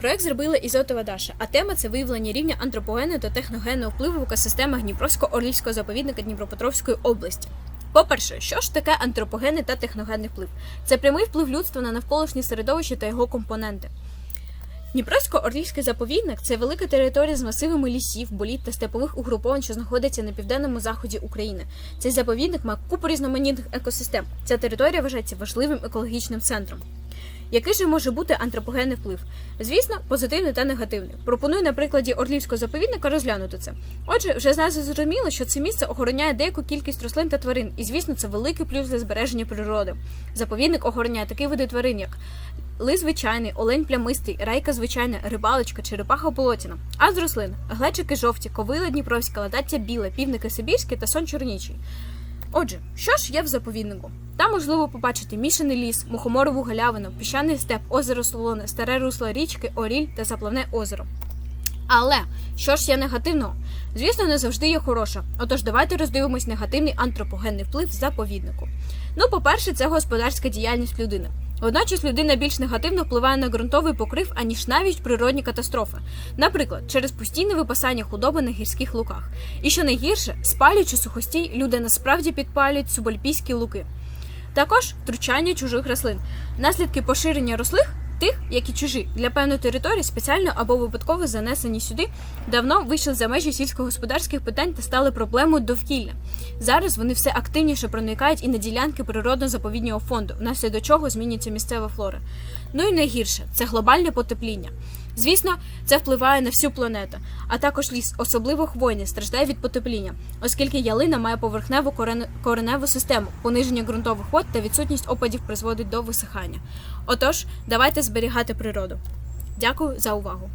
Проект зробила Ізотова Даша, а тема це виявлення рівня антропогенного та техногенного впливу в екосистемах Дніпровсько-Орлівського заповідника Дніпропетровської області. По-перше, що ж таке антропогенний та техногенний вплив? Це прямий вплив людства на навколишнє середовище та його компоненти. Дніпровсько-Орлівський заповідник це велика територія з масивами лісів, боліт та степових угруповань, що знаходиться на південному заході України. Цей заповідник має купу різноманітних екосистем. Ця територія вважається важливим екологічним центром. Який же може бути антропогенний вплив? Звісно, позитивний та негативний. Пропоную на прикладі Орлівського заповідника розглянути це. Отже, вже з нас зрозуміло, що це місце охороняє деяку кількість рослин та тварин, і звісно, це великий плюс для збереження природи. Заповідник охороняє такі види тварин, як лис звичайний, олень плямистий, райка звичайна, рибалочка, черепаха болотяна. А з рослин глечики жовті, ковила дніпровська, ладаття біле, півники сибірські та сон чорнічий. Отже, що ж є в заповіднику? Там можливо побачити мішаний ліс, мухоморову галявину, піщаний степ, озеро Солоне, старе русло річки, Оріль та заплавне озеро. Але що ж є негативного? Звісно, не завжди є хороша. Отож, давайте роздивимось негативний антропогенний вплив заповіднику. Ну, по-перше, це господарська діяльність людини. Водночас людина більш негативно впливає на ґрунтовий покрив, аніж навіть природні катастрофи. Наприклад, через постійне випасання худоби на гірських луках. І що найгірше, спалюючи сухостій, люди насправді підпалюють субальпійські луки. Також втручання чужих рослин. Наслідки поширення рослих, тих, як і чужі, для певної території спеціально або випадково занесені сюди, давно вийшли за межі сільськогосподарських питань та стали проблемою довкілля. Зараз вони все активніше проникають і на ділянки природно-заповіднього фонду, внаслідок чого змінюється місцева флора. Ну і найгірше це глобальне потепління. Звісно, це впливає на всю планету, а також ліс, особливо хвойний, страждає від потепління, оскільки ялина має поверхневу кореневу систему, пониження ґрунтових вод та відсутність опадів призводить до висихання. Отож, давайте зберігати природу. Дякую за увагу.